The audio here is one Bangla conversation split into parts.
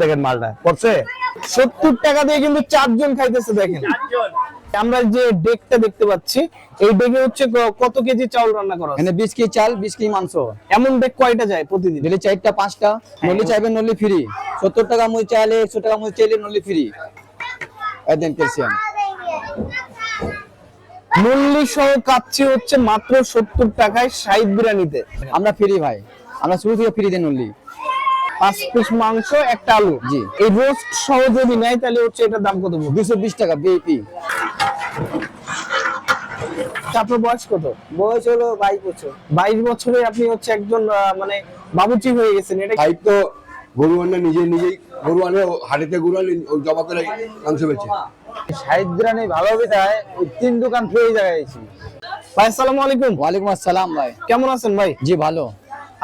দেখেন মালটা। পড়ছে? সত্তর টাকা দিয়ে কিন্তু চারজন খাইতেছে দেখেন। আমরা যে ডেকটা দেখতে পাচ্ছি এই ডেকে হচ্ছে কত কেজি চাউল রান্না করা হয়? এখানে বিশ কেজি চাল বিশ কেজি মাংস। এমন ডেক কয়টা যায় প্রতিদিন? দিলে চারটা পাঁচটা। নলি চাইবেন নলি ফ্রি। সত্তর টাকা মুই চাইলে একশো টাকা মুই চাইলে নলি ফ্রি। দেন ক্যালসিয়াম। মল্লি সহ কাচ্ছি হচ্ছে মাত্র সত্তর টাকায় সাইদ বিরিয়ানিতে। আমরা ফ্রি ভাই। আমরা শুরু থেকে ফ্রি দেন নলি। পাঁচ পিস মাংস একটা আলু। জি। এই রোস্ট সহ যদি নেয় তাহলে হচ্ছে এটার দাম কত দুশো বিশ টাকা বিপি আপনার বয়স কত? বয়স হলো বাইশ বছর। বাইশ বছরে আপনি হচ্ছে একজন মানে বাবুচি হয়ে গেছেন এটা সাহিব তো গরু আনে নিজে নিজেই গরু আনে হাড়িতে গরু আনে জমা করে মাংস বেচে। বিরিয়ানি ভালো হবে তাই ওই তিন দোকান ফ্রি জায়গায় ভাই আসসালামু আলাইকুম। ওয়ালাইকুম আসসালাম ভাই। কেমন আছেন ভাই? জি ভালো।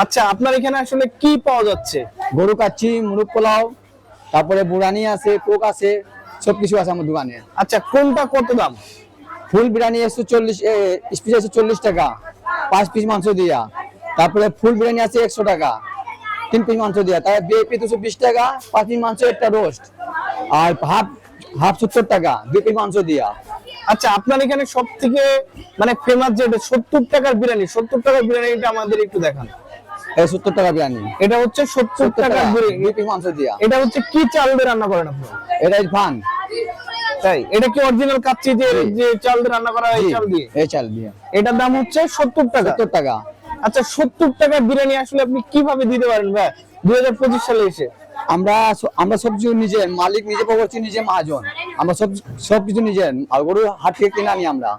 আচ্ছা আপনার এখানে আসলে কি পাওয়া যাচ্ছে? গরু কাচ্ছি মুরগ পোলাও তারপরে বুড়ানি আছে কোক আছে সবকিছু আছে আমার দোকানে। আচ্ছা কোনটা কত দাম? ফুল বিরিয়ানি একশো চল্লিশ পিস একশো চল্লিশ টাকা পাঁচ পিস মাংস দিয়া। তারপরে ফুল বিরিয়ানি আছে একশো টাকা তিন পিস মাংস দিয়া। তারপরে বিএপি দুশো বিশ টাকা পাঁচ পিস মাংস একটা রোস্ট আর হাফ হাফ সত্তর টাকা দুই পিস মাংস দিয়া। আচ্ছা আপনার এখানে সব থেকে মানে ফেমাস যেটা সত্তর টাকার বিরিয়ানি সত্তর টাকার বিরিয়ানিটা আমাদের একটু দেখান। এই সত্তর টাকা বিরিয়ানি এটা হচ্ছে সত্তর সত্তর টাকার টাকা। বিরিয়ানি দুই মাংস দিয়া। এটা হচ্ছে কি চাল দিয়ে রান্না করেন আপনি? এটা তাই? এটা কি অরিজিনাল কাচ্চি যে যে চাল দিয়ে রান্না করা হয় চাল দিয়ে? এই চাল দিয়ে। এটার দাম হচ্ছে সত্তর টাকা। সত্তর টাকা। আচ্ছা সত্তর টাকার বিরিয়ানি আসলে আপনি কীভাবে দিতে পারেন ভাই? দুই হাজার পঁচিশ সালে এসে। আমরা আমরা সব কিছু নিজে মালিক নিজে পাবছি নিজে মহাজন। আমরা সব সব কিছু নিজে আর গরু হাট থেকে কিনে আনি আমরা।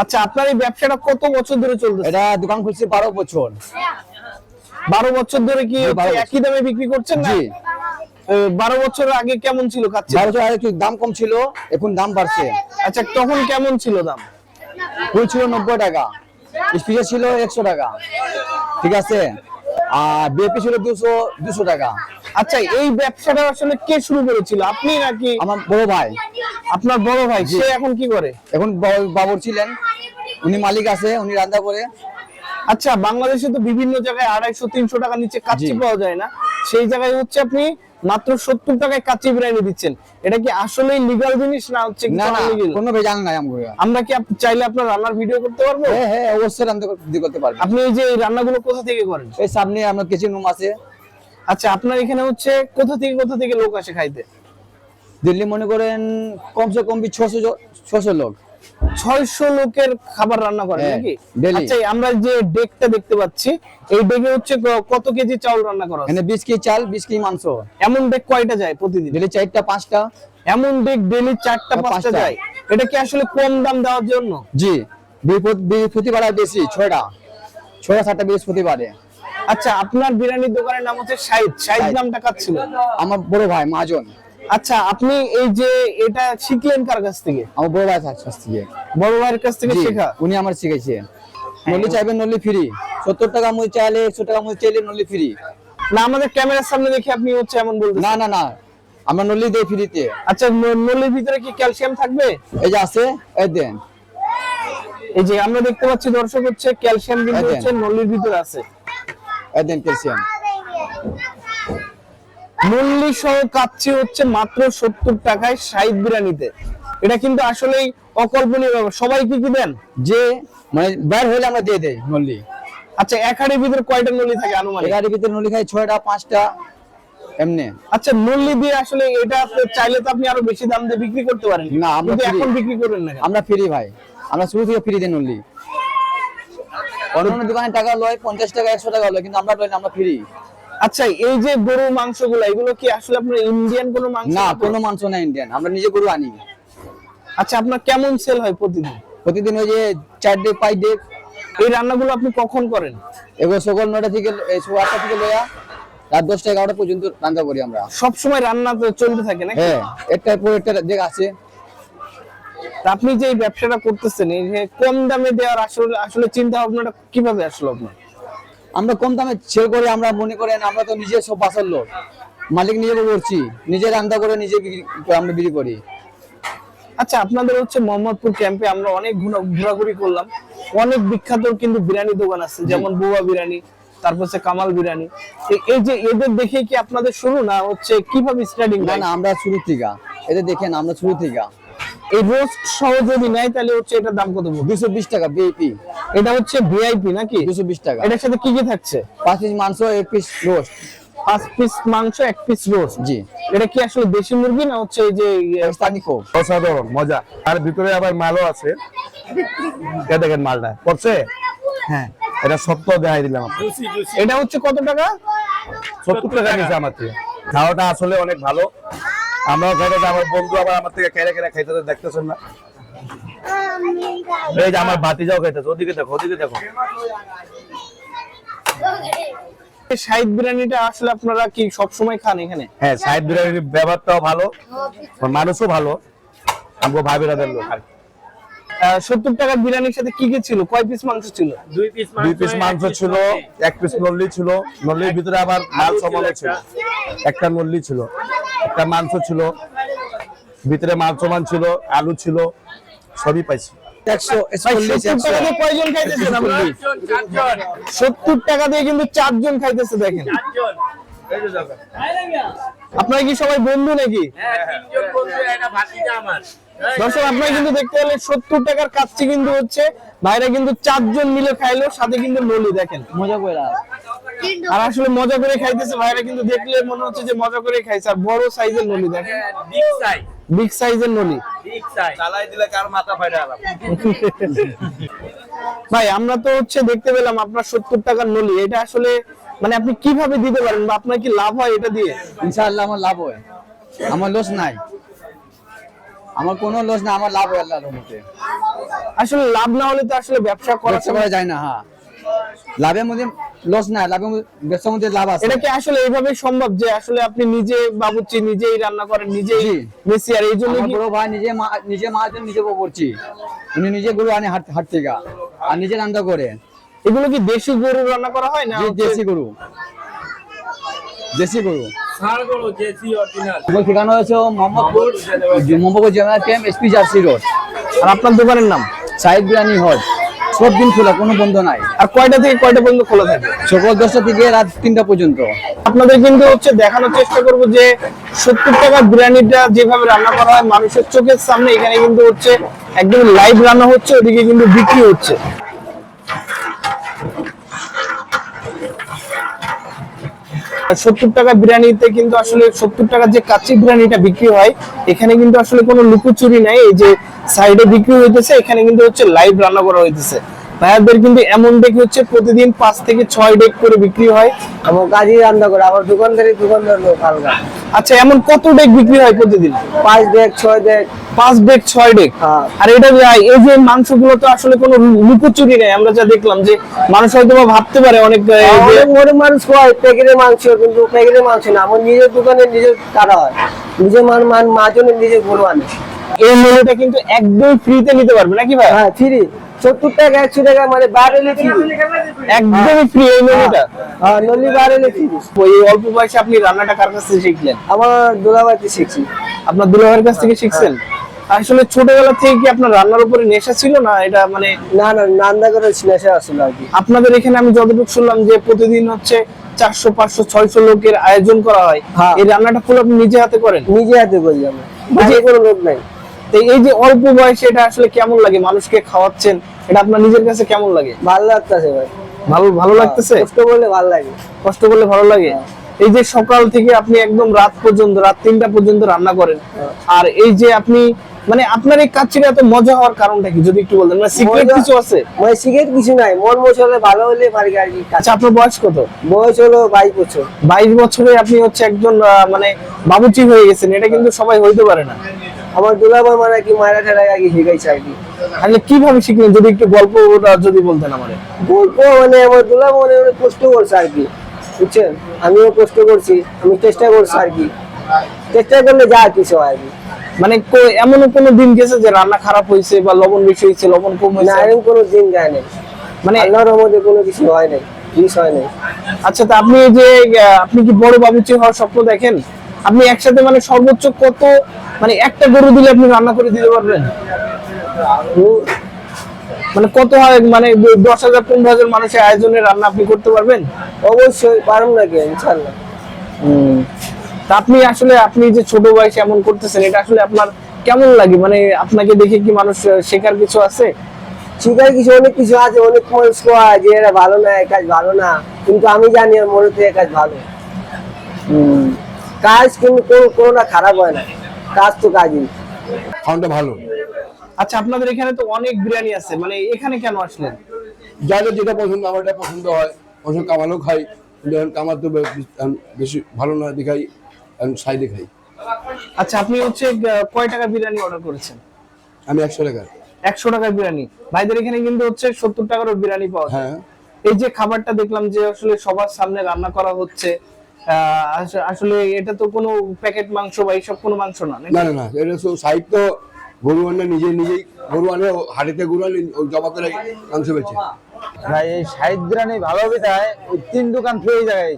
আচ্ছা আপনার এই ব্যবসাটা কত বছর ধরে চলতেছে? এটা দোকান খুলছে বারো বছর। বারো বছর ধরে কি বছর। একই দামে বিক্রি করছেন না? বারো বছর আগে কেমন ছিল কাচ্চি বারো বছর আগে দাম কম ছিল? এখন দাম বাড়ছে। আচ্ছা তখন কেমন ছিল দাম? ফুল ছিল নব্বই টাকা। স্পিচার ছিল একশো টাকা। ঠিক আছে? আর বিএপি ছিল দুশো দুশো টাকা। আচ্ছা এই ব্যবসাটা আসলে কে শুরু করেছিল? আপনি নাকি? আমার বড় ভাই। আপনার বড় ভাই সে এখন কি করে? এখন বাবর ছিলেন। উনি মালিক আছে উনি রান্না করে। আচ্ছা বাংলাদেশে তো বিভিন্ন জায়গায় আড়াইশো তিনশো টাকা নিচে কাচ্চি পাওয়া যায় না। সেই জায়গায় হচ্ছে আপনি মাত্র সত্তর টাকায় কাচ্চি বিরিয়ানি দিচ্ছেন। এটা কি আসলেই লিগাল জিনিস না হচ্ছে? কোনো ভেজাল নাই আমরা কি আপ- চাইলে আপনার রান্নার ভিডিও করতে পারব? হ্যাঁ হ্যাঁ অবশ্যই রান্না করতে- করতে পারবেন আপনি এই যে রান্নাগুলো কোথা থেকে করেন? এই সামনে আপনার কিচেন রুম আছে। আচ্ছা আপনার এখানে হচ্ছে কোথা থেকে কোথা থেকে লোক আসে খাইতে? দিল্লি মনে করেন কমসে কম ছশো ছশো লোক। ছয়শো লোকের খাবার রান্না করেন হ্যাঁ, নাকি? আচ্ছা আমরা যে ডেকটা দেখতে পাচ্ছি এই ডেকে হচ্ছে কত কেজি চাউল রান্না করা? এখানে বিশ কেজি চাল বিশ কেজি মাংস। এমন ডেক কয়টা যায় প্রতিদিন? দিল্লি চারটা পাঁচটা। এমন ডেক ডেলি চারটা পাঁচটা। যায়। এটা কি আসলে কম দাম দেওয়ার জন্য? জি বৃহস্পতি- বৃহস্পতিবারে বেশি ছয়টা। ছয়টা সাতটা বৃহস্পতিবারে। আচ্ছা আপনার বিরিয়ানির দোকানের নাম হচ্ছে সাইদ সাইদ সাইদ। নামটা কাজ ছিল? আমার বড় ভাই মহাজন। আচ্ছা আপনি এই যে এটা শিখলেন কার কাছ থেকে? আমার বড় ভাই কাছ থেকে। বড় ভাইয়ের কাছ থেকে শেখা? উনি আমার শিখেছে। নলি চাইবেন নলি ফ্রি। সত্তর টাকা মুই চাইলে একশো টাকা মুই চাইলে নলি ফ্রি। না আমাদের ক্যামেরার সামনে দেখে আপনি হচ্ছে এমন বলতেছেন। না না না। আমরা নলি দেই ফ্রিতে। আচ্ছা নলির ভিতরে কি ক্যালসিয়াম থাকবে? এই যে আছে এই দেন। এই যে আমরা দেখতে পাচ্ছি দর্শক হচ্ছে ক্যালসিয়াম কিন্তু হচ্ছে নলির ভিতরে আছে। এই দেন ক্যালসিয়াম। নল্লি সহ কাচ্চি হচ্ছে মাত্র সত্তর টাকায় সাইদ বিরিয়ানিতে। এটা কিন্তু আসলেই অকল্পনীয় ব্যাপার। সবাই কি কি দেন? যে মানে বের হলে আমরা দিয়ে দেই নলি আচ্ছা এক হাড়ির ভিতরে কয়টা নলি থাকে আনুমানিক? এগারোর ভিতরে নলি খাই ছয়টা পাঁচটা এমনি। আচ্ছা নল্লি দিয়ে আসলে এটা আপনি চাইলে তো আপনি আরও বেশি দাম দিয়ে বিক্রি করতে পারেন। না, আমরা free। এখন বিক্রি করেন না আমরা ফ্রি ভাই। আমরা শুরু থেকে ফ্রি দেন নলি অন্য দোকানে টাকা লয় পঞ্চাশ টাকা একশো টাকা লয় কিন্তু আমরা লয় আমরা ফ্রি আচ্ছা এই যে গরুর মাংসগুলো এগুলো কি আসলে আপনার ইন্ডিয়ান কোনো মাংস? না কোনো মাংস না ইন্ডিয়ান আমরা নিজে গরু আনি আচ্ছা আপনার কেমন সেল হয় প্রতিদিন? প্রতিদিন ওই যে চার ডে পাঁচ ডে এই রান্নাগুলো আপনি কখন করেন? এগুলো সকাল নয়টা থেকে সকাল আটটা থেকে লয়া রাত দশটা এগারোটা পর্যন্ত রান্না করি আমরা। সব সময় রান্না তো চলতে থাকে না হ্যাঁ একটার পর একটা জায়গা আছে। আপনি যে এই ব্যবসাটা করতেছেন এই কম দামে দেওয়ার আসলে আসলে চিন্তা ভাবনাটা কীভাবে আসলো আপনার? আমরা কম দামে সেল করে আমরা মনে করেন আমরা তো নিজে সব বাসার লোক। মালিক নিজে করছি নিজে রান্না করে নিজে বিক্রি আমরা বিক্রি করি। আচ্ছা আপনাদের হচ্ছে মোহাম্মদপুর ক্যাম্পে আমরা অনেক ঘুরা- ঘোরাঘুরি করলাম। অনেক বিখ্যাত কিন্তু বিরিয়ানি দোকান আছে যেমন বুয়া বিরিয়ানি তারপর হচ্ছে কামাল বিরিয়ানি। এই যে এদের দেখে কি আপনাদের শুরু না হচ্ছে? কীভাবে স্টার্টিং না না আমরা শুরু থেকে। এটা দেখেন আমরা শুরু থেকে। এই রোস্ট সহ যদি নেয় তাহলে হচ্ছে এটার দাম কত দুশো বিশ টাকা এটা হচ্ছে ভিআইপি নাকি? দুশো বিশ টাকা। এটার সাথে কি কি থাকছে? পাঁচ পিস মাংস এক পিস রোস্ট পাঁচ পিস মাংস এক পিস রোস্ট জি। এটা কি আসলে দেশি মুরগি না হচ্ছে এই যে ইয়ে, কোক অসাধারণ মজা। আর ভিতরে আবার মালও আছে। এ দেখেন মালটা। পড়ছে? হ্যাঁ। এটা সত্য দেখাই দিলাম আপনাকে। এটা হচ্ছে কত টাকা? সত্তর টাকা নিয়েছে আমার খাওয়াটা আসলে অনেক ভালো। আমরাও খাইতে আমার বন্ধু আবার আমার থেকে খাইতে দেখতেছেন না। এই যে আমার খাইতেছে ওদিকে দেখো ওদিকে দেখো। শাহিদ বিরিয়ানিটা আসলে আপনারা কি সব সময় খান এখানে? হ্যাঁ সাইড বিরিয়ানির ব্যবহারটাও ভালো মানুষও ভালো। লোক আর সত্তর টাকার বিরিয়ানির সাথে কি কি ছিল? কয় পিস মাংস ছিল? দুই পিস মাংস ছিল এক পিস নল্লি ছিল নল্লির ভিতরে আবার সমালো ছিল। একটা নল্লি ছিল। একটা মাংস ছিল ভিতরে মাংস মান ছিল আলু ছিল সবই পাইছি। সত্তর টাকা দিয়ে কিন্তু চারজন খাইতেছে দেখেন। আপনারা কি সবাই বন্ধু নাকি? দর্শক আপনারা কিন্তু দেখতে পেলেন সত্তর টাকার কিন্তু হচ্ছে ভাইরা কিন্তু চারজন মিলে খাইলো সাথে কিন্তু নলি দেখেন। মজা করে আর। আসলে মজা করে খাইতেছে ভাইরা কিন্তু দেখলে মনে হচ্ছে যে মজা করে খাইছে আর বড় সাইজের নলি দেখেন। বিগ সাইজের নলি। ভাই আমরা তো হচ্ছে দেখতে পেলাম আপনার সত্তর টাকার নলি এটা আসলে মানে আপনি কীভাবে দিতে পারেন বা আপনার কি লাভ হয় এটা দিয়ে? ইনশাআল্লাহ আমার লাভ হয়। আমার লস নাই। আমার কোনো লস নাই আমার লাভ হয় আল্লাহর রহমতে। আসলে লাভ না হলে তো আসলে ব্যবসা করা ব্যবসা করা যায় না হ্যাঁ। লাভের মধ্যে লস নাই লাভের ব্যবসার মধ্যে লাভ আছে। এটা কি আসলে এইভাবে সম্ভব যে আসলে আপনি নিজে বাবুর্চি নিজেই রান্না করেন নিজেই। বেশি আর এই জন্য বড় ভাই নিজে মা নিজে জন্য নিজে করছি উনি নিজে গরু আনে হাট হাট থেকে আর নিজে রান্না করে। এগুলো কি দেশি গরু রান্না করা হয় না দেশি গরু। দেশি গরু। আপনাদের কিন্তু হচ্ছে দেখানোর চেষ্টা করব যে সত্তর টাকার বিরিয়ানিটা যেভাবে রান্না করা হয়, মানুষের চোখের সামনে এখানে কিন্তু হচ্ছে একদম লাইভ রান্না হচ্ছে, ওদিকে কিন্তু বিক্রি হচ্ছে। সত্তর টাকা বিরিয়ানিতে কিন্তু আসলে সত্তর টাকার যে কাচ্চি বিরিয়ানিটা বিক্রি হয় এখানে কিন্তু আসলে কোনো লুকোচুরি নাই। এই যে সাইডে বিক্রি হইতেছে এখানে কিন্তু হচ্ছে লাইভ রান্না করা হইতেছে। ভাইয়াদের কিন্তু এমন ডেক হচ্ছে প্রতিদিন পাঁচ থেকে ছয় ডেক করে বিক্রি হয়। আমার কাজই রান্না করে আমার দোকানদারি দোকানদার লোক হালকা আচ্ছা এমন কত ডেক বিক্রি হয় প্রতিদিন? পাঁচ দেখ ছয় দেখ পাঁচ ডেক ছয় ডেক হ্যাঁ। আর এটা এই যে মাংসগুলো তো আসলে কোনো লুকোচুরি নেই আমরা যা দেখলাম যে মানুষ হয়তো ভাবতে পারে অনেক আহ, এই যে- অনেক মানুষ প্যাকেটের মাংস কিন্তু প্যাকেটের মাংস না আমার নিজের দোকানে নিজের কাটা হয়। নিজের মান মান মাজনে নিজে গরু আনে এই মেনুটা কিন্তু একদম ফ্রিতে নিতে পারবে নাকি ভাই? হ্যাঁ ফ্রি সত্তর টাকা একশো টাকা মানে ফ্রি একদমই ফ্রি এই মেনুটা। হ্যাঁ নলি ফ্রি ওই অল্প বয়সে আপনি রান্নাটা কার কাছ থেকে শিখলেন? আমার দোলাবাড়িতে শিখছি। আপনার দুলাভাইয়ের কাছ থেকে শিখছেন? আসলে ছোটবেলা থেকে কি আপনার রান্নার উপরে নেশা ছিল না? এটা মানে না না নান্দা করে নেশা আসলে আর কি। আপনাদের এখানে আমি যতটুকু শুনলাম যে প্রতিদিন হচ্ছে চারশো পাঁচশো ছয়শো লোকের আয়োজন করা হয়। হ্যাঁ। এই রান্নাটা ফুল আপনি নিজে হাতে করেন? নিজে হাতে করি আমরা বাইরে কোনো লোক নাই। তো এই যে অল্প বয়সে এটা আসলে কেমন লাগে? মানুষকে খাওয়াচ্ছেন এটা আপনার নিজের কাছে কেমন লাগে? ভালো লাগতেছে ভাই। ভালো ভালো লাগতেছে? কষ্ট করলে ভালো লাগে। কষ্ট করলে ভালো লাগে? এই যে সকাল থেকে আপনি একদম রাত পর্যন্ত রাত তিনটা পর্যন্ত রান্না করেন আর এই যে আপনি মানে আপনার এই কাজটা এত মজা হওয়ার কারণটা কি? যদি একটু বলতেন। মানে সিক্রেট কিছু আছে? মানে সিগারেট কিছু নাই। মন মশলে ভালো হলে পারি আর কি আচ্ছা আপনার বয়স কত? বয়স হলো বাইশ বছর। বাইশ বছরে আপনি হচ্ছে একজন মানে বাবুচি হয়ে গেছেন। এটা কিন্তু সবাই হইতে পারে না। আমার দুলাভাই মানে কি মায়েরা ঠেলায় আগে শিখাইছে আর কি আসলে কীভাবে শিখলেন? যদি একটু গল্পটা যদি বলতেন আমাদের গল্প মানে আমার দুলা মানে অনেক কষ্ট করছে আর কি। বুঝছেন? আমিও কষ্ট করছি আমি চেষ্টা করছি আর কি। চেষ্টা করলে যা কিছু হয় আর কি। মানে এমনও কোনো দিন গেছে যে রান্না খারাপ হয়েছে বা লবণ বেশি হয়েছে লবণ কম না হয়েছে এরকম কোনো দিন যায় নাই। মানে আল্লাহর মধ্যে কোনো কিছু হয় নাই মিস হয় নাই। আচ্ছা তা আপনি যে আপনি কি বড় বাবুচি হওয়ার স্বপ্ন দেখেন? আপনি একসাথে মানে সর্বোচ্চ কত মানে একটা গরু দিলে আপনি রান্না করে দিতে পারবেন? মানে কত হয় মানে দশ হাজার পনেরো হাজার মানুষের আয়োজনে রান্না আপনি করতে পারবেন? অবশ্যই পারুম না কে ইনশাল্লাহ তা আপনি আসলে আপনি যে ছোট বয়সে এমন করতেছেন এটা আসলে আপনার কেমন লাগে? মানে আপনাকে দেখে কি মানুষ শেখার কিছু আছে? শিকার কিছু অনেক কিছু আছে অনেক মানুষ কয় যে এরা ভালো না এই কাজ ভালো না। কিন্তু আমি জানি আমার মনে তো কাজ ভালো। কাজ কিন্তু কোনো কোনোটা খারাপ হয় না। কাজ তো কাজই। খাওয়াটা ভালো। আচ্ছা আপনাদের এখানে তো অনেক বিরিয়ানি আছে মানে এখানে কেন আসলেন? যাদের যেটা পছন্দ আমার এটা পছন্দ হয়। পছন্দ কামালো খাই কিন্তু কামার তো বেশি ভালো না দেখাই। এখন সাইডে খাই। আচ্ছা আপনি হচ্ছে কয় টাকা বিরিয়ানি অর্ডার করেছেন? আমি একশো টাকা একশো টাকার বিরিয়ানি। ভাইদের এখানে কিন্তু হচ্ছে সত্তর টাকারও বিরিয়ানি পাওয়া যায়। হ্যাঁ। এই যে খাবারটা দেখলাম যে আসলে সবার সামনে রান্না করা হচ্ছে আসলে এটা তো কোনো প্যাকেট মাংস বা এইসব কোনো মাংস না? না না না এটা তো সাইড তো গরু আনে নিজে নিজেই গরু আনে হাড়িতে গরু আনে জমা করে মাংস বেচে। ভাই এই সাহিদ বিরিয়ানি ভালো হবে তাই তিন দোকান পেয়ে জায়গায়